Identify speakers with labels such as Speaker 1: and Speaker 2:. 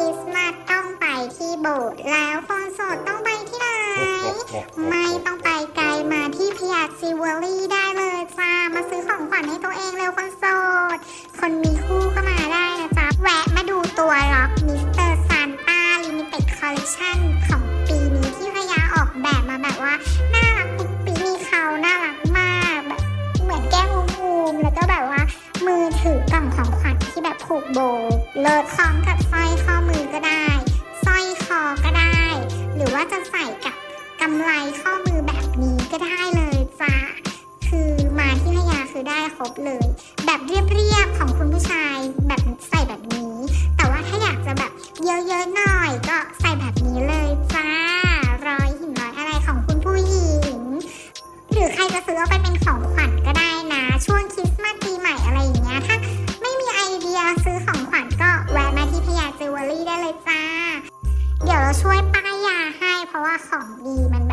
Speaker 1: ริสต์มาสต้องไปที่โบสถ์แล้วคนโสดต้องไปที่ไหน ไม่ต้องไปไกลมาที่พยาซิวเวลรี่ได้เลยจ้า มาซื้อของขวัญให้ตัวเองเร็วคนโสด คนมีคู่ก็มาได้นะจ๊ะ แวะมาดูตัวล็อกมิสเตอร์ซานต้าลิมิเต็ดคอลเลคชั่นของปีนี้ที่พยาออกแบบมาแบบว่า น่ารักปุ๊บปีมีเขาน่ารักมากแบบเหมือนแก้มมูมๆแล้วก็แบบว่า มือถือกล่องของขวัญที่แบบผูกโบว์เลิศคล้องกับสร้ำไรข้อมือแบบนี้ก็ได้เลยจ้าคือมาที่พยาคือได้ครบเลย แบบเรียบๆของคุณผู้ชายแบบใส่แบบนี้ แต่ว่าถ้าอยากจะแบบเยอะๆหน่อยก็ใส่แบบนี้เลยจ้ารอยหินร้อยอะไรของคุณผู้หญิง หรือใครจะซื้อเอาไปเป็นของขวัญก็ได้นะ ช่วงคริสต์มาสปีใหม่อะไรอย่างเงี้ยถ้าไม่มีไอเดียซื้อของขวัญก็แวะมาที่พยาจิวเวลรี่ได้เลยจ้า เดี๋ยวเราช่วยป ของดีมัน